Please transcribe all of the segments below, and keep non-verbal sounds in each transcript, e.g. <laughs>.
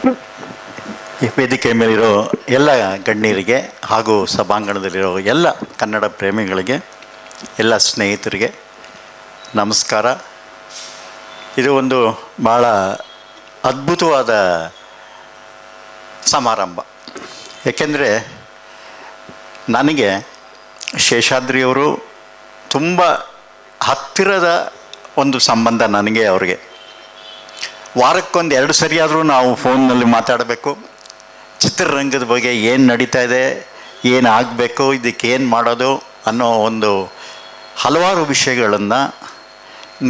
ಈ ವೇದಿಕೆ ಮೇಲಿರೋ ಎಲ್ಲ ಗಣ್ಯರಿಗೆ ಹಾಗೂ ಸಭಾಂಗಣದಲ್ಲಿರೋ ಎಲ್ಲ ಕನ್ನಡ ಪ್ರೇಮಿಗಳಿಗೆ, ಎಲ್ಲ ಸ್ನೇಹಿತರಿಗೆ ನಮಸ್ಕಾರ. ಇದು ಒಂದು ಭಾಳ ಅದ್ಭುತವಾದ ಸಮಾರಂಭ. ಏಕೆಂದರೆ ನನಗೆ ಶೇಷಾದ್ರಿಯವರು ತುಂಬ ಹತ್ತಿರದ ಒಂದು ಸಂಬಂಧ ನನಗೆ ಅವ್ರಿಗೆ. ವಾರಕ್ಕೊಂದು ಎರಡು ಸರಿಯಾದರೂ ನಾವು ಫೋನ್ನಲ್ಲಿ ಮಾತಾಡಬೇಕು. ಚಿತ್ರರಂಗದ ಬಗ್ಗೆ ಏನು ನಡೀತಾ ಇದೆ, ಏನು ಆಗಬೇಕು, ಇದಕ್ಕೆ ಏನು ಮಾಡೋದು ಅನ್ನೋ ಒಂದು ಹಲವಾರು ವಿಷಯಗಳನ್ನು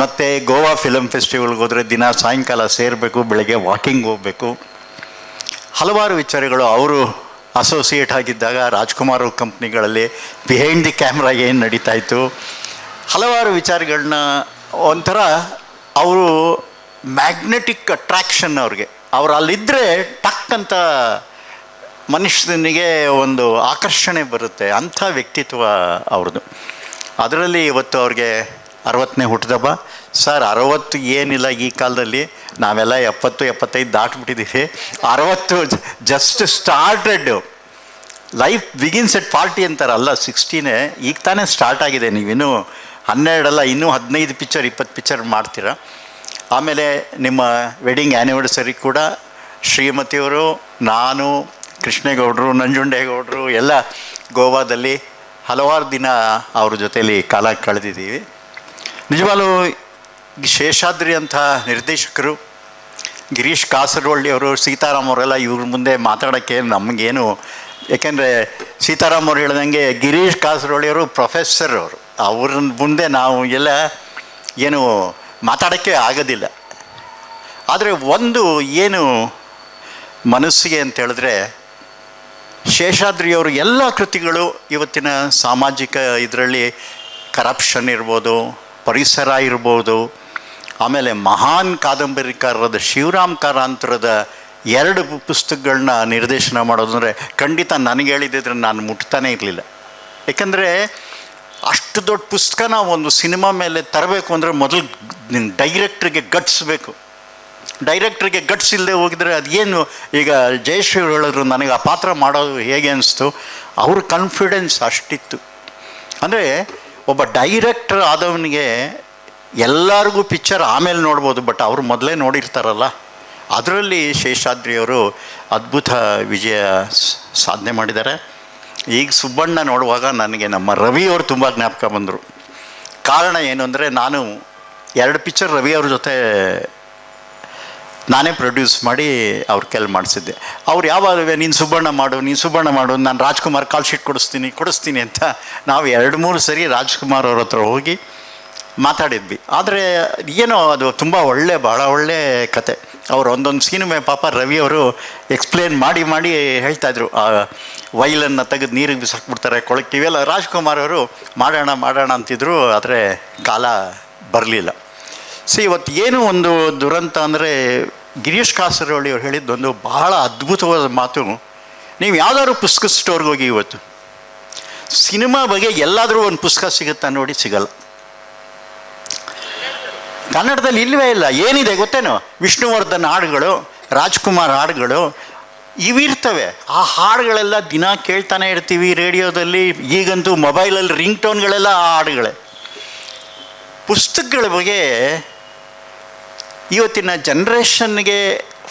ಮತ್ತು ಗೋವಾ ಫಿಲಮ್ ಫೆಸ್ಟಿವಲ್ಗೆ ಹೋದರೆ ದಿನ ಸಾಯಂಕಾಲ ಸೇರಬೇಕು, ಬೆಳಗ್ಗೆ ವಾಕಿಂಗ್ ಹೋಗಬೇಕು. ಹಲವಾರು ವಿಚಾರಗಳು ಅವರು ಅಸೋಸಿಯೇಟ್ ಆಗಿದ್ದಾಗ ರಾಜ್ಕುಮಾರ್ ಕಂಪ್ನಿಗಳಲ್ಲಿ ಬಿಹೈಂಡ್ ದಿ ಕ್ಯಾಮ್ರಾ ಏನು ನಡೀತಾ ಇತ್ತು. ಹಲವಾರು ವಿಚಾರಗಳನ್ನ ಒಂಥರ ಅವರು ಮ್ಯಾಗ್ನೆಟಿಕ್ ಅಟ್ರ್ಯಾಕ್ಷನ್ ಅವ್ರಿಗೆ. ಅವ್ರು ಅಲ್ಲಿದ್ದರೆ ಟಕ್ ಅಂತ ಮನುಷ್ಯನಿಗೆ ಒಂದು ಆಕರ್ಷಣೆ ಬರುತ್ತೆ, ಅಂಥ ವ್ಯಕ್ತಿತ್ವ ಅವ್ರದ್ದು ಅದರಲ್ಲಿ ಇವತ್ತು ಅವ್ರಿಗೆ ಅರವತ್ತನೇ ಹುಟ್ಟಿದಬ್ಬ ಸರ್, ಅರವತ್ತು ಏನಿಲ್ಲ ಈ ಕಾಲದಲ್ಲಿ, ನಾವೆಲ್ಲ ಎಪ್ಪತ್ತು, ಎಪ್ಪತ್ತೈದು ದಾಟ್ಬಿಟ್ಟಿದ್ದೀವಿ. ಅರವತ್ತು just started life begins at forty ಅಂತಾರಲ್ಲ ಸಿಕ್ಸ್ಟೀನೇ ಈಗ ತಾನೇ ಸ್ಟಾರ್ಟ್ ಆಗಿದೆ. ನೀವಿನ್ನೂ ಹನ್ನೆರಡಲ್ಲ, ಇನ್ನೂ ಹದಿನೈದು ಪಿಕ್ಚರ್ ಇಪ್ಪತ್ತು ಪಿಕ್ಚರ್ ಮಾಡ್ತೀರಾ? ಆಮೇಲೆ ನಿಮ್ಮ ವೆಡ್ಡಿಂಗ್ ಆ್ಯನಿವರ್ಸರಿ ಕೂಡ ಶ್ರೀಮತಿಯವರು, ನಾನು, ಕೃಷ್ಣೇಗೌಡರು, ನಂಜುಂಡೇಗೌಡರು, ಎಲ್ಲ ಗೋವಾದಲ್ಲಿ ಹಲವಾರು ದಿನ ಅವ್ರ ಜೊತೆಯಲ್ಲಿ ಕಾಲ ಕಳೆದಿದ್ದೀವಿ. ನಿಜವಾಗಲೂ ಶೇಷಾದ್ರಿ ಅಂತ ನಿರ್ದೇಶಕರು, ಗಿರೀಶ್ ಕಾಸರೊಳ್ಳಿ ಅವರು ಸೀತಾರಾಮ್ ಅವರೆಲ್ಲ ಇವ್ರ ಮುಂದೆ ಮಾತಾಡೋಕ್ಕೆ ನಮಗೇನು, ಏಕೆಂದರೆ ಸೀತಾರಾಮ್ ಅವ್ರು ಹೇಳ್ದಂಗೆ ಗಿರೀಶ್ ಕಾಸರೊಳ್ಳಿ ಅವರು ಪ್ರೊಫೆಸರ್ ಅವರು. ಅವ್ರ ಮುಂದೆ ನಾವು ಎಲ್ಲ ಏನು ಮಾತಾಡೋಕ್ಕೆ ಆಗೋದಿಲ್ಲ. ಆದರೆ ಒಂದು ಏನು ಮನಸ್ಸಿಗೆ ಅಂತ ಹೇಳಿದ್ರೆ, ಶೇಷಾದ್ರಿಯವರು ಎಲ್ಲ ಕೃತಿಗಳು ಇವತ್ತಿನ ಸಾಮಾಜಿಕ ಇದರಲ್ಲಿ ಕರಪ್ಷನ್ ಇರ್ಬೋದು, ಪರಿಸರ ಇರ್ಬೋದು, ಆಮೇಲೆ ಮಹಾನ್ ಕಾದಂಬರಿಕಾರರಾದ ಶಿವರಾಮ್ ಕಾರಾಂತರದ ಎರಡು ಪುಸ್ತಕಗಳನ್ನ ನಿರ್ದೇಶನ ಮಾಡೋದಂದರೆ ಖಂಡಿತ ನನಗೆ ಹೇಳಿದ್ದಿದ್ರೆ ನಾನು ಮುಟ್ತಾನೇ ಇರಲಿಲ್ಲ. ಯಾಕಂದರೆ ಅಷ್ಟು ದೊಡ್ಡ ಪುಸ್ತಕನ ಒಂದು ಸಿನಿಮಾ ಮೇಲೆ ತರಬೇಕು ಅಂದರೆ ಮೊದಲು ಡೈರೆಕ್ಟ್ರಿಗೆ ಗಟ್ಸ್ಬೇಕು. ಡೈರೆಕ್ಟ್ರಿಗೆ ಗಟ್ಸ್ ಇಲ್ಲದೆ ಹೋಗಿದರೆ ಅದೇನು? ಈಗ ಜಯಶ್ರೀ ಹೇಳಿದ್ರು, ನನಗೆ ಆ ಪಾತ್ರ ಮಾಡೋದು ಹೇಗೆ ಅನಿಸ್ತು? ಅವ್ರ ಕಾನ್ಫಿಡೆನ್ಸ್ ಅಷ್ಟಿತ್ತು. ಅಂದರೆ ಒಬ್ಬ ಡೈರೆಕ್ಟರ್ ಆದವನಿಗೆ ಎಲ್ಲರಿಗೂ ಪಿಕ್ಚರ್ ಆಮೇಲೆ ನೋಡ್ಬೋದು ಬಟ್ ಅವರು ಮೊದಲೇ ನೋಡಿರ್ತಾರಲ್ಲ. ಅದರಲ್ಲಿ ಶೇಷಾದ್ರಿಯವರು ಅದ್ಭುತ ವಿಜಯ ಸಾಧನೆ ಮಾಡಿದ್ದಾರೆ. ಈಗ ಸುಬ್ಬಣ್ಣ ನೋಡುವಾಗ ನನಗೆ ನಮ್ಮ ರವಿಯವರು ತುಂಬ ಜ್ಞಾಪಕ ಬಂದರು. ಕಾರಣ ಏನು ಅಂದರೆ ನಾನು ಎರಡು ಪಿಕ್ಚರ್ ರವಿ ಅವ್ರ ಜೊತೆ ನಾನೇ ಪ್ರೊಡ್ಯೂಸ್ ಮಾಡಿ ಅವ್ರ ಕೆಲ್ ಮಾಡಿಸಿದ್ದೆ. ಅವ್ರು ಯಾವಾಗ ನೀನು ಸುಬ್ಬಣ್ಣ ಮಾಡು, ನೀನು ಸುಬ್ಬಣ್ಣ ಮಾಡು, ನಾನು ರಾಜ್ಕುಮಾರ್ ಕಾಲ್ ಶೀಟ್ ಕೊಡಿಸ್ತೀನಿ ಕೊಡಿಸ್ತೀನಿ ಅಂತ ನಾವು ಎರಡು ಮೂರು ಸರಿ ರಾಜ್ಕುಮಾರ್ ಅವ್ರ ಹತ್ರ ಹೋಗಿ ಮಾತಾಡಿದ್ವಿ. ಆದರೆ ಏನೋ ಅದು ತುಂಬ ಒಳ್ಳೆ ಭಾಳ ಒಳ್ಳೆ ಕತೆ. ಅವ್ರು ಒಂದೊಂದು ಸಿನಿಮೆ ಪಾಪ ರವಿ ಅವರು ಎಕ್ಸ್ಪ್ಲೇನ್ ಮಾಡಿ ಮಾಡಿ ಹೇಳ್ತಾಯಿದ್ರು ಆ ವೈಲನ್ನು ತೆಗೆದು ನೀರಿಗೆ ಬಿಸಾಕ್ಬಿಡ್ತಾರೆ, ಕೊಳಕ್ಕೆ ಇವೆಲ್ಲ ರಾಜ್ಕುಮಾರ್ ಅವರು ಮಾಡೋಣ ಮಾಡೋಣ ಅಂತಿದ್ರು, ಆದರೆ ಕಾಲ ಬರಲಿಲ್ಲ. ಸಿ ಇವತ್ತು ಏನು ಒಂದು ದುರಂತ ಅಂದರೆ ಗಿರೀಶ್ ಕಾಸರವಳ್ಳಿ ಅವ್ರು ಹೇಳಿದ್ದೊಂದು ಬಹಳ ಅದ್ಭುತವಾದ ಮಾತು. ನೀವು ಯಾವ್ದಾದ್ರು ಪುಸ್ತಕ ಸ್ಟೋರ್ಗೆ ಹೋಗಿ ಇವತ್ತು. ಸಿನಿಮಾ ಬಗ್ಗೆ ಎಲ್ಲಾದರೂ ಒಂದು ಪುಸ್ತಕ ಸಿಗುತ್ತಾ ನೋಡಿ, ಸಿಗಲ್ಲ. ಕನ್ನಡದಲ್ಲಿ ಇಲ್ಲವೇ ಇಲ್ಲ, ಏನಿದೆ ಗೊತ್ತೇನು? ವಿಷ್ಣುವರ್ಧನ್ ಹಾಡುಗಳು, ರಾಜ್ಕುಮಾರ್ ಹಾಡುಗಳು ಇವಿರ್ತವೆ ಆ ಹಾಡುಗಳೆಲ್ಲ ದಿನ ಕೇಳ್ತಾನೆ ಇರ್ತೀವಿ ರೇಡಿಯೋದಲ್ಲಿ, ಈಗಂತೂ ಮೊಬೈಲಲ್ಲಿ ರಿಂಗ್ ಟೋನ್ಗಳೆಲ್ಲ ಆ ಹಾಡುಗಳೇ. ಪುಸ್ತಕಗಳ ಬಗ್ಗೆ ಇವತ್ತಿನ ಜನ್ರೇಷನ್ಗೆ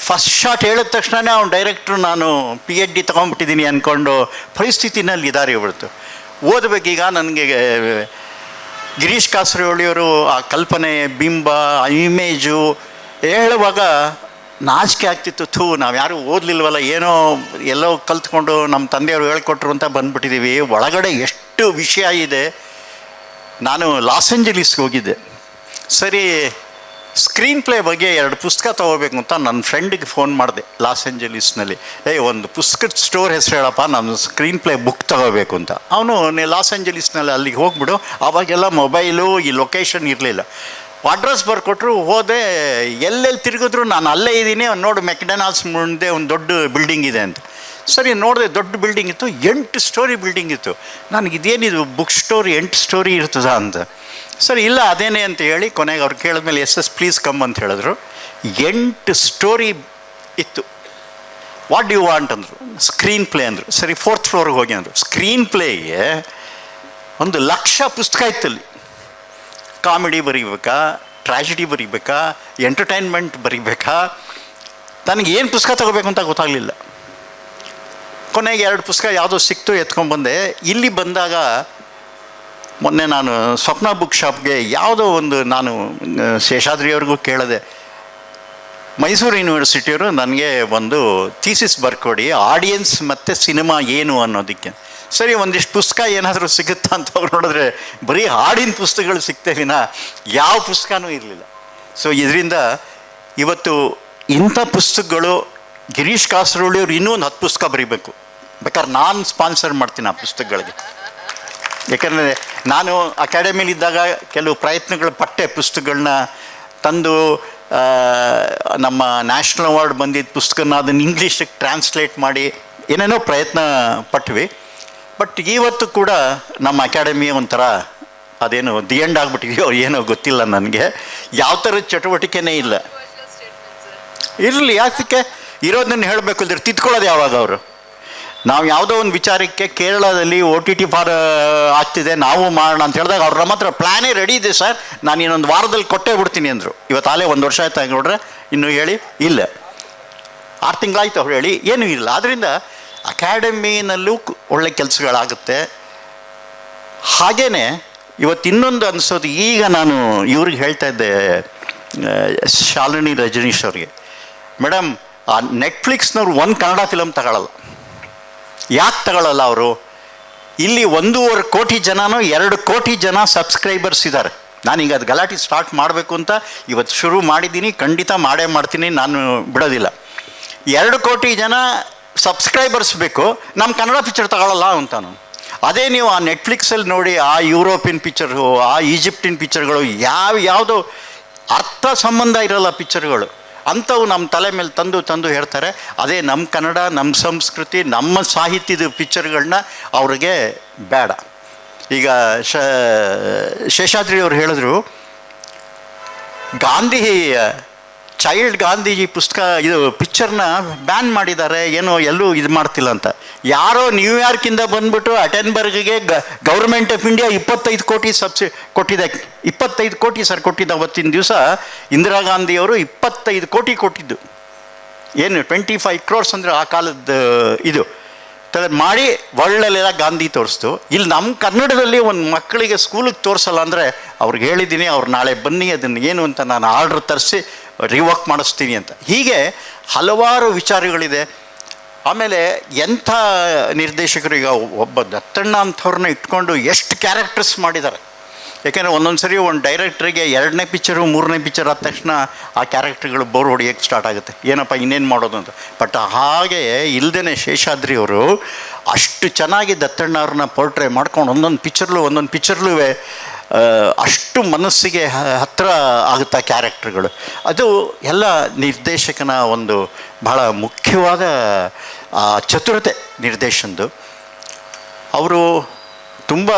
ಫಸ್ಟ್ ಶಾಟ್ ಹೇಳಿದ ತಕ್ಷಣವೇ ಅವ್ನು ಡೈರೆಕ್ಟ್ರು ನಾನು ಪಿ ಎಚ್ ಡಿ ತೊಗೊಂಡ್ಬಿಟ್ಟಿದ್ದೀನಿ ಅಂದ್ಕೊಂಡು ಪರಿಸ್ಥಿತಿನಲ್ಲಿ ಇದ್ದಾರೆ ಇವತ್ತು. ಓದಬೇಕೀಗ ನನಗೆ ಗಿರೀಶ್ ಕಾಸರವಳ್ಳಿಯವರು ಆ ಕಲ್ಪನೆ, ಬಿಂಬ ಆ ಇಮೇಜು ಹೇಳುವಾಗ ನಾಚಿಕೆ ಆಗ್ತಿತ್ತು, ಥೂ ನಾವು ಯಾರೂ ಓದಲಿಲ್ವಲ್ಲ, ಏನೋ ಎಲ್ಲೋ ಕಲ್ತ್ಕೊಂಡು ನಮ್ಮ ತಂದೆಯವರು ಹೇಳ್ಕೊಟ್ರು ಅಂತ ಬಂದ್ಬಿಟ್ಟಿದ್ದೀವಿ ಒಳಗಡೆ ಎಷ್ಟು ವಿಷಯ ಇದೆ. ನಾನು ಲಾಸ್ ಏಂಜಲೀಸ್ಗೆ ಹೋಗಿದ್ದೆ. ಸರಿ ಸ್ಕ್ರೀನ್ ಪ್ಲೇ ಬಗ್ಗೆ ಎರಡು ಪುಸ್ತಕ ತೊಗೋಬೇಕು ಅಂತ ನನ್ನ ಫ್ರೆಂಡಿಗೆ ಫೋನ್ ಮಾಡಿದೆ ಲಾಸ್ ಏಂಜಲೀಸ್ನಲ್ಲಿ. ಏಯ್ ಒಂದು ಪುಸ್ತಕದ ಸ್ಟೋರ್ ಹೆಸರು ಹೇಳಪ್ಪ, ನಾನು ಸ್ಕ್ರೀನ್ ಪ್ಲೇ ಬುಕ್ ತೊಗೋಬೇಕು ಅಂತ. ಅವನು ಲಾಸ್ ಏಂಜಲೀಸ್ನಲ್ಲಿ ಅಲ್ಲಿಗೆ ಹೋಗ್ಬಿಡು ಅವಾಗೆಲ್ಲ ಮೊಬೈಲು, ಈ ಲೊಕೇಶನ್ ಇರಲಿಲ್ಲ. ಅಡ್ರೆಸ್ ಬರ್ಕೊಟ್ರು, ಹೋದೆ, ಎಲ್ಲೆಲ್ಲಿ ತಿರುಗಿದ್ರು ನಾನು ಅಲ್ಲೇ ಇದ್ದೀನಿ, ನೋಡು ಮೆಕ್ಡನಾಲ್ಸ್ ಮುಂದೆ ಒಂದು ದೊಡ್ಡ ಬಿಲ್ಡಿಂಗ್ ಇದೆ ಅಂತ. ಸರಿ, ನೋಡಿದೆ ದೊಡ್ಡ ಬಿಲ್ಡಿಂಗ್ ಇತ್ತು, ಎಂಟು ಸ್ಟೋರಿ ಬಿಲ್ಡಿಂಗ್ ಇತ್ತು. ನನಗೆ ಇದೇನಿದು ಬುಕ್ ಸ್ಟೋರಿ ಎಂಟು ಸ್ಟೋರಿ ಇರ್ತದ ಅಂತ ಸರಿ, ಇಲ್ಲ, ಅದೇನೇ ಅಂತ ಹೇಳಿ ಕೊನೆಗೆ ಅವ್ರು ಕೇಳಿದ್ಮೇಲೆ, ಎಸ್ ಎಸ್ ಪ್ಲೀಸ್ ಕಮ್ ಅಂತ ಹೇಳಿದ್ರು. ಎಂಟು ಸ್ಟೋರಿ ಇತ್ತು. ವಾಟ್ ಯು ವಾಂಟ್ ಅಂದರು. ಸ್ಕ್ರೀನ್ ಪ್ಲೇ ಅಂದರು. ಸರಿ ಫೋರ್ತ್ ಫ್ಲೋರ್ಗೆ ಹೋಗಿ ಅಂದರು. ಸ್ಕ್ರೀನ್ ಪ್ಲೇಗೆ ಒಂದು ಲಕ್ಷ ಪುಸ್ತಕ ಇತ್ತಲ್ಲಿ. ಕಾಮಿಡಿ ಬರೀಬೇಕಾ ಟ್ರಾಜಿಡಿ ಬರೀಬೇಕಾ ಎಂಟರ್ಟೈನ್ಮೆಂಟ್ ಬರೀಬೇಕಾ ನನಗೆ ಏನು ಪುಸ್ತಕ ತಗೋಬೇಕು ಅಂತ ಗೊತ್ತಾಗಲಿಲ್ಲ. ಕೊನೆಗೆ ಎರಡು ಪುಸ್ತಕ ಯಾವುದೋ ಸಿಕ್ತು ಎತ್ಕೊಂಡ್ಬಂದೆ. ಇಲ್ಲಿ ಬಂದಾಗ ಮೊನ್ನೆ ನಾನು ಸ್ವಪ್ನ ಬುಕ್ ಶಾಪ್ಗೆ ಯಾವುದೋ ಒಂದು ನಾನು ಶೇಷಾದ್ರಿಯವ್ರಿಗೂ ಕೇಳಿದೆ. ಮೈಸೂರು ಯೂನಿವರ್ಸಿಟಿಯವರು ನನಗೆ ಒಂದು ಥೀಸಿಸ್ ಬರ್ಕೊಡಿ, ಆಡಿಯನ್ಸ್ ಮತ್ತು ಸಿನಿಮಾ ಏನು ಅನ್ನೋದಕ್ಕೆ. ಸರಿ, ಒಂದಿಷ್ಟು ಪುಸ್ತಕ ಏನಾದರೂ ಸಿಗುತ್ತಾ ಅಂತ ಅವ್ರು ನೋಡಿದ್ರೆ ಬರೀ ಹಾಡಿನ ಪುಸ್ತಕಗಳು ಸಿಗ್ತೇ ಯಾವ ಪುಸ್ತಕನೂ ಇರಲಿಲ್ಲ. ಸೊ ಇದರಿಂದ ಇವತ್ತು ಇಂಥ ಪುಸ್ತಕಗಳು ಗಿರೀಶ್ ಕಾಸರೋಳಿ ಅವ್ರು ಇನ್ನೂ ಒಂದು ಹತ್ತು ಪುಸ್ತಕ ಬರೀಬೇಕು. ಬೇಕಾದ್ರೆ ನಾನು ಸ್ಪಾನ್ಸರ್ ಮಾಡ್ತೀನಿ ಆ ಪುಸ್ತಕಗಳಿಗೆ. ಯಾಕಂದರೆ ನಾನು ಅಕಾಡೆಮಿಲಿದ್ದಾಗ ಕೆಲವು ಪ್ರಯತ್ನಗಳು ಪಟ್ಟೆ ಪುಸ್ತಕಗಳನ್ನ ತಂದು ನಮ್ಮ ನ್ಯಾಷನಲ್ ಅವಾರ್ಡ್ ಬಂದಿದ್ದ ಪುಸ್ತಕನ ಅದನ್ನು ಇಂಗ್ಲೀಷಿಗೆ ಟ್ರಾನ್ಸ್ಲೇಟ್ ಮಾಡಿ ಏನೇನೋ ಪ್ರಯತ್ನ ಪಟ್ವಿ. ಬಟ್ ಇವತ್ತು ಕೂಡ ನಮ್ಮ ಅಕಾಡೆಮಿ ಒಂಥರ ಅದೇನು ದಿ ಎಂಡ್ ಆಗಿಬಿಟ್ಟಿದೆಯೋ <laughs> ಏನೋ ಗೊತ್ತಿಲ್ಲ ನನಗೆ. ಯಾವ ಥರದ ಚಟುವಟಿಕೆನೇ ಇಲ್ಲ. ಇರಲಿ ಯಾಕೆ? ಇರೋದನ್ನ ಹೇಳಬೇಕು ಇಲ್ದ್ರೆ ತಿದ್ಕೊಳ್ಳೋದು ಯಾವಾಗ ಅವರು? ನಾವು ಯಾವುದೋ ಒಂದು ವಿಚಾರಕ್ಕೆ ಕೇರಳದಲ್ಲಿ ಓ ಟಿ ಟಿ ಫಾರ್ ಆಗ್ತಿದೆ, ನಾವು ಮಾಡೋಣ ಅಂತ ಹೇಳಿದಾಗ ಅವ್ರ ನಮ್ಮ ಹತ್ರ ಪ್ಲ್ಯಾನೇ ರೆಡಿ ಇದೆ ಸರ್. ನಾನು ಇನ್ನೊಂದು ವಾರದಲ್ಲಿ ಕೊಟ್ಟೇ ಬಿಡ್ತೀನಿ ಅಂದರು. ಇವತ್ತು ಆಲೇ ಒಂದು ವರ್ಷ ಆಯ್ತು ನೋಡ್ರೆ, ಇನ್ನೂ ಹೇಳಿ, ಇಲ್ಲ. ಆರು ತಿಂಗಳಾಯ್ತು ಅವ್ರು ಹೇಳಿ, ಏನೂ ಇಲ್ಲ. ಆದ್ದರಿಂದ ಅಕಾಡೆಮಿನಲ್ಲೂ ಒಳ್ಳೆ ಕೆಲಸಗಳಾಗುತ್ತೆ. ಹಾಗೇ ಇವತ್ತು ಇನ್ನೊಂದು ಅನಿಸೋದು, ಈಗ ನಾನು ಇವ್ರಿಗೆ ಹೇಳ್ತಾ ಇದ್ದೆ ಶಾಲಿನಿ ರಜನೀಶ್ ಅವ್ರಿಗೆ. ಮೇಡಮ್ ಆ ನೆಟ್ಫ್ಲಿಕ್ಸ್ನವ್ರು ಒಂದು ಕನ್ನಡ ಫಿಲಮ್ ತಗೊಳ್ಳಲ್ಲ ಯಾಕೆ ತಗೊಳ್ಳಲ್ಲ ಅವರು? ಇಲ್ಲಿ ಒಂದೂವರೆ ಕೋಟಿ ಜನನೂ ಎರಡು ಕೋಟಿ ಜನ ಸಬ್ಸ್ಕ್ರೈಬರ್ಸ್ ಇದ್ದಾರೆ ನಾನೀಗ ಅದು ಗಲಾಟೆ ಸ್ಟಾರ್ಟ್ ಮಾಡಬೇಕು ಅಂತ ಇವತ್ತು ಶುರು ಮಾಡಿದ್ದೀನಿ, ಖಂಡಿತ ಮಾಡೇ ಮಾಡ್ತೀನಿ, ನಾನು ಬಿಡೋದಿಲ್ಲ. ಎರಡು ಕೋಟಿ ಜನ ಸಬ್ಸ್ಕ್ರೈಬರ್ಸ್ ಬೇಕು ನಮ್ಮ ಕನ್ನಡ ಪಿಕ್ಚರ್ ತಗೊಳ್ಳಲ್ಲ ಅಂತಾನು. ಅದೇ ನೀವು ಆ ನೆಟ್ಫ್ಲಿಕ್ಸಲ್ಲಿ ನೋಡಿ, ಆ ಯುರೋಪಿಯನ್ ಪಿಕ್ಚರು ಆ ಈಜಿಪ್ಟಿನ ಪಿಕ್ಚರ್ಗಳು ಯಾವ ಯಾವುದೋ ಅರ್ಥ ಸಂಬಂಧ ಇರಲ್ಲ ಪಿಕ್ಚರ್ಗಳು ಅಂಥವು ನಮ್ಮ ತಲೆ ಮೇಲೆ ತಂದು ತಂದು ಹೇಳ್ತಾರೆ, ಅದೇ ನಮ್ಮ ಕನ್ನಡ ನಮ್ಮ ಸಂಸ್ಕೃತಿ, ನಮ್ಮ ಸಾಹಿತ್ಯದ ಪಿಕ್ಚರ್ಗಳನ್ನ ಅವ್ರಿಗೆ ಬೇಡ. ಈಗ ಶ ಶೇಷಾದ್ರಿ ಅವರು ಹೇಳಿದ್ರು ಗಾಂಧಿ ಚೈಲ್ಡ್ ಗಾಂಧೀಜಿ ಪುಸ್ತಕ, ಇದು ಪಿಕ್ಚರ್ನ ಬ್ಯಾನ್ ಮಾಡಿದ್ದಾರೆ, ಏನೋ ಎಲ್ಲೂ ಇದು ಮಾಡ್ತಿಲ್ಲ ಅಂತ. ಯಾರೋ ನ್ಯೂಯಾರ್ಕಿಂದ ಬಂದ್ಬಿಟ್ಟು ಅಟೆನ್ಬರ್ಗ್ಗೆ ಗ ಗೌರ್ಮೆಂಟ್ ಆಫ್ ಇಂಡಿಯಾ ಇಪ್ಪತ್ತೈದು ಕೋಟಿ ಸಬ್ಸಿ, ಕೊಟ್ಟಿದೆ. ಇಪ್ಪತ್ತೈದು ಕೋಟಿ ಸರ್ ಕೊಟ್ಟಿದ್ದ ಅವತ್ತಿನ ದಿವಸ ಇಂದಿರಾ ಗಾಂಧಿಯವರು ಇಪ್ಪತ್ತೈದು ಕೋಟಿ ಕೊಟ್ಟಿದ್ದು. ಏನು ಟ್ವೆಂಟಿ ಫೈವ್ ಕ್ರೋರ್ಸ್ ಅಂದರೆ ಆ ಕಾಲದ ಇದು. ತ- ಮಾಡಿ ವರ್ಲ್ಡಲ್ಲೆಲ್ಲ ಗಾಂಧಿ ತೋರಿಸ್ತು. ಇಲ್ಲಿ ನಮ್ಮ ಕನ್ನಡದಲ್ಲಿ ಒಂದು ಮಕ್ಕಳಿಗೆ ಸ್ಕೂಲಿಗೆ ತೋರಿಸಲ್ಲ ಅಂದರೆ ಅವ್ರಿಗೆ ಹೇಳಿದ್ದೀನಿ ಅವ್ರು ನಾಳೆ ಬನ್ನಿ, ಅದನ್ನು ಏನು ಅಂತ ನಾನು ಆರ್ಡ್ರ್ ತರಿಸಿ ರಿವರ್ಕ್ ಮಾಡಿಸ್ತೀನಿ ಅಂತ. ಹೀಗೆ ಹಲವಾರು ವಿಚಾರಗಳಿದೆ. ಆಮೇಲೆ ಎಂಥ ನಿರ್ದೇಶಕರು ಈಗ ಒಬ್ಬ ದತ್ತಣ್ಣ ಅಂಥವ್ರನ್ನ ಇಟ್ಕೊಂಡು ಎಷ್ಟು ಕ್ಯಾರೆಕ್ಟರ್ಸ್ ಮಾಡಿದ್ದಾರೆ. ಯಾಕೆಂದರೆ ಒಂದೊಂದು ಸರಿ ಒಂದು ಡೈರೆಕ್ಟ್ರಿಗೆ ಎರಡನೇ ಪಿಕ್ಚರು ಮೂರನೇ ಪಿಕ್ಚರ್ ಆದ ತಕ್ಷಣ ಆ ಕ್ಯಾರೆಕ್ಟರ್ಗಳು ಬೋರ್ ಹೊಡಿಯೋಕ್ಕೆ ಸ್ಟಾರ್ಟ್ ಆಗುತ್ತೆ. ಏನಪ್ಪ, ಇನ್ನೇನು ಮಾಡೋದು ಅಂತ. ಬಟ್ ಹಾಗೆ ಇಲ್ಲದೇ ಶೇಷಾದ್ರಿ ಅವರು ಅಷ್ಟು ಚೆನ್ನಾಗಿ ದತ್ತಣ್ಣ ಅವ್ರನ್ನ ಪೋರ್ಟ್ರೇ ಮಾಡ್ಕೊಂಡು ಒಂದೊಂದು ಪಿಕ್ಚರ್ಲು ಒಂದೊಂದು ಪಿಕ್ಚರ್ಲೂ ಅಷ್ಟು ಮನಸ್ಸಿಗೆ ಹತ್ತಿರ ಆಗುತ್ತಾ ಕ್ಯಾರೆಕ್ಟರ್ಗಳು. ಅದು ಎಲ್ಲ ನಿರ್ದೇಶಕನ ಒಂದು ಬಹಳ ಮುಖ್ಯವಾದ ಚತುರತೆ ನಿರ್ದೇಶನದು ಅವರು ತುಂಬ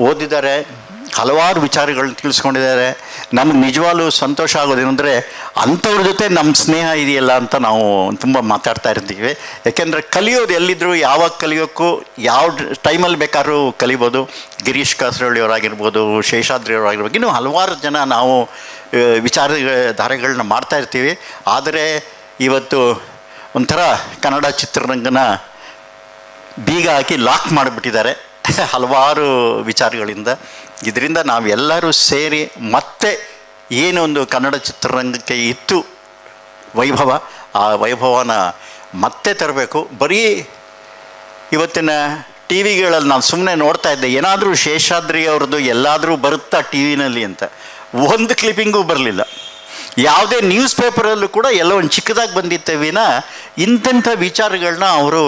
ಓದಿದ್ದಾರೆ, ಹಲವಾರು ವಿಚಾರಗಳನ್ನ ತಿಳಿಸ್ಕೊಂಡಿದ್ದಾರೆ. ನಮ್ಗೆ ನಿಜವಾಗ್ಲು ಸಂತೋಷ ಆಗೋದೇನೆಂದರೆ ಅಂಥವ್ರ ಜೊತೆ ನಮ್ಮ ಸ್ನೇಹ ಇದೆಯಲ್ಲ ಅಂತ ನಾವು ತುಂಬ ಮಾತಾಡ್ತಾ ಇರ್ತೀವಿ. ಯಾಕೆಂದರೆ ಕಲಿಯೋದು ಎಲ್ಲಿದ್ದರೂ ಯಾವಾಗ ಕಲಿಯೋಕ್ಕೂ, ಯಾವ ಟೈಮಲ್ಲಿ ಬೇಕಾದ್ರೂ ಕಲಿಬೋದು. ಗಿರೀಶ್ ಕಾಸರಳ್ಳಿಯವರಾಗಿರ್ಬೋದು, ಶೇಷಾದ್ರಿಯವರಾಗಿರ್ಬೋದು, ಇನ್ನೂ ಹಲವಾರು ಜನ ನಾವು ವಿಚಾರ ಧಾರೆಗಳನ್ನ ಮಾಡ್ತಾ ಇರ್ತೀವಿ. ಆದರೆ ಇವತ್ತು ಒಂಥರ ಕನ್ನಡ ಚಿತ್ರರಂಗನ ಬೀಗ ಹಾಕಿ ಲಾಕ್ ಮಾಡಿಬಿಟ್ಟಿದ್ದಾರೆ. <laughs> ಹಲವಾರು ವಿಚಾರಗಳಿಂದ ಇದರಿಂದ ನಾವೆಲ್ಲರೂ ಸೇರಿ ಮತ್ತೆ ಏನೊಂದು ಕನ್ನಡ ಚಿತ್ರರಂಗಕ್ಕೆ ಇತ್ತು ವೈಭವ, ಆ ವೈಭವನ ಮತ್ತೆ ತರಬೇಕು. ಬರೀ ಇವತ್ತಿನ ಟಿ ವಿಗಳಲ್ಲಿ ನಾನು ಸುಮ್ಮನೆ ನೋಡ್ತಾ ಇದ್ದೆ, ಏನಾದರೂ ಶೇಷಾದ್ರಿ ಅವ್ರದ್ದು ಎಲ್ಲಾದರೂ ಬರುತ್ತಾ ಟಿ ವಿನಲ್ಲಿ ಅಂತ. ಒಂದು ಕ್ಲಿಪ್ಪಿಂಗೂ ಬರಲಿಲ್ಲ. ಯಾವುದೇ ನ್ಯೂಸ್ ಪೇಪರಲ್ಲೂ ಕೂಡ ಎಲ್ಲ ಒಂದು ಚಿಕ್ಕದಾಗಿ ಬಂದಿತ್ತೆ ವಿನ ಇಂಥಂಥ ವಿಚಾರಗಳನ್ನ ಅವರು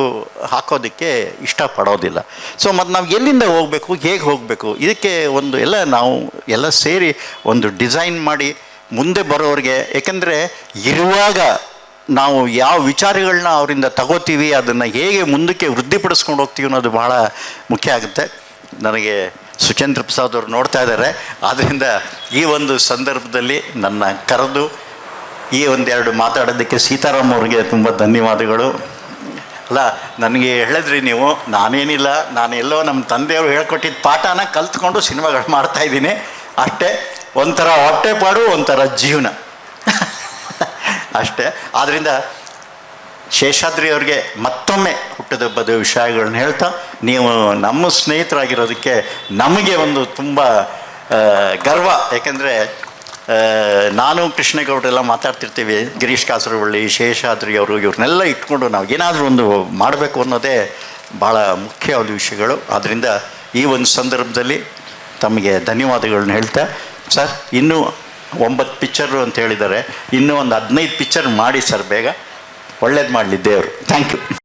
ಹಾಕೋದಕ್ಕೆ ಇಷ್ಟಪಡೋದಿಲ್ಲ. ಸೊ ಮತ್ತು ನಾವು ಎಲ್ಲಿಂದ ಹೋಗಬೇಕು, ಹೇಗೆ ಹೋಗಬೇಕು, ಇದಕ್ಕೆ ಒಂದು ಎಲ್ಲ ನಾವು ಎಲ್ಲ ಸೇರಿ ಒಂದು ಡಿಸೈನ್ ಮಾಡಿ ಮುಂದೆ ಬರೋರಿಗೆ, ಏಕೆಂದರೆ ಇರುವಾಗ ನಾವು ಯಾವ ವಿಚಾರಗಳನ್ನ ಅವರಿಂದ ತಗೋತೀವಿ, ಅದನ್ನು ಹೇಗೆ ಮುಂದಕ್ಕೆ ವೃದ್ಧಿಪಡಿಸ್ಕೊಂಡು ಹೋಗ್ತೀವಿ ಅನ್ನೋದು ಬಹಳ ಮುಖ್ಯ ಆಗುತ್ತೆ. ನನಗೆ ಸುಚೇಂದ್ರ ಪ್ರಸಾದ್ ಅವರು ನೋಡ್ತಾ ಇದ್ದಾರೆ ಆದ್ದರಿಂದ ಈ ಒಂದು ಸಂದರ್ಭದಲ್ಲಿ ನನ್ನ ಕರೆದು ಈ ಒಂದೆರಡು ಮಾತಾಡೋದಕ್ಕೆ ಸೀತಾರಾಮ್ ಅವ್ರಿಗೆ ತುಂಬ ಧನ್ಯವಾದಗಳು. ಅಲ್ಲ, ನನಗೆ ಹೇಳಿದ್ರಿ ನೀವು, ನಾನೇನಿಲ್ಲ ನಾನು ಎಲ್ಲೋ ನಮ್ಮ ತಂದೆಯವರು ಹೇಳ್ಕೊಟ್ಟಿದ್ದ ಪಾಠನ ಕಲ್ತ್ಕೊಂಡು ಸಿನಿಮಾಗಳು ಮಾಡ್ತಾ ಇದ್ದೀನಿ. ಅಷ್ಟೇ, ಒಂಥರ ಹೊಟ್ಟೆಪಾಡು ಒಂಥರ ಜೀವನ. <laughs> ಅಷ್ಟೇ. ಆದ್ದರಿಂದ ಶೇಷಾದ್ರಿ ಅವ್ರಿಗೆ ಮತ್ತೊಮ್ಮೆ ಹುಟ್ಟದಬ್ಬದ ವಿಷಯಗಳನ್ನ ಹೇಳ್ತಾ, ನೀವು ನಮ್ಮ ಸ್ನೇಹಿತರಾಗಿರೋದಕ್ಕೆ ನಮಗೆ ಒಂದು ತುಂಬ ಗರ್ವ. ಯಾಕೆಂದರೆ ನಾನು ಕೃಷ್ಣೇಗೌಡರೆಲ್ಲ ಮಾತಾಡ್ತಿರ್ತೀವಿ, ಗಿರೀಶ್ ಕಾಸರವಳ್ಳಿ ಶೇಷಾದ್ರಿ ಅವರು ಇವ್ರನ್ನೆಲ್ಲ ಇಟ್ಕೊಂಡು ನಾವು ಏನಾದರೂ ಒಂದು ಮಾಡಬೇಕು ಅನ್ನೋದೇ ಭಾಳ ಮುಖ್ಯವಾದ ವಿಷಯಗಳು. ಆದ್ದರಿಂದ ಈ ಒಂದು ಸಂದರ್ಭದಲ್ಲಿ ತಮಗೆ ಧನ್ಯವಾದಗಳನ್ನ ಹೇಳ್ತಾ, ಸರ್, ಇನ್ನೂ ಒಂಬತ್ತು ಪಿಕ್ಚರು ಅಂತ ಹೇಳಿದ್ದಾರೆ. ಇನ್ನೂ ಒಂದು ಹದಿನೈದು ಪಿಕ್ಚರ್ ಮಾಡಿ ಸರ್, ಬೇಗ. ಒಳ್ಳೇದು ಮಾಡಲಿ ದೇವರು. Thank you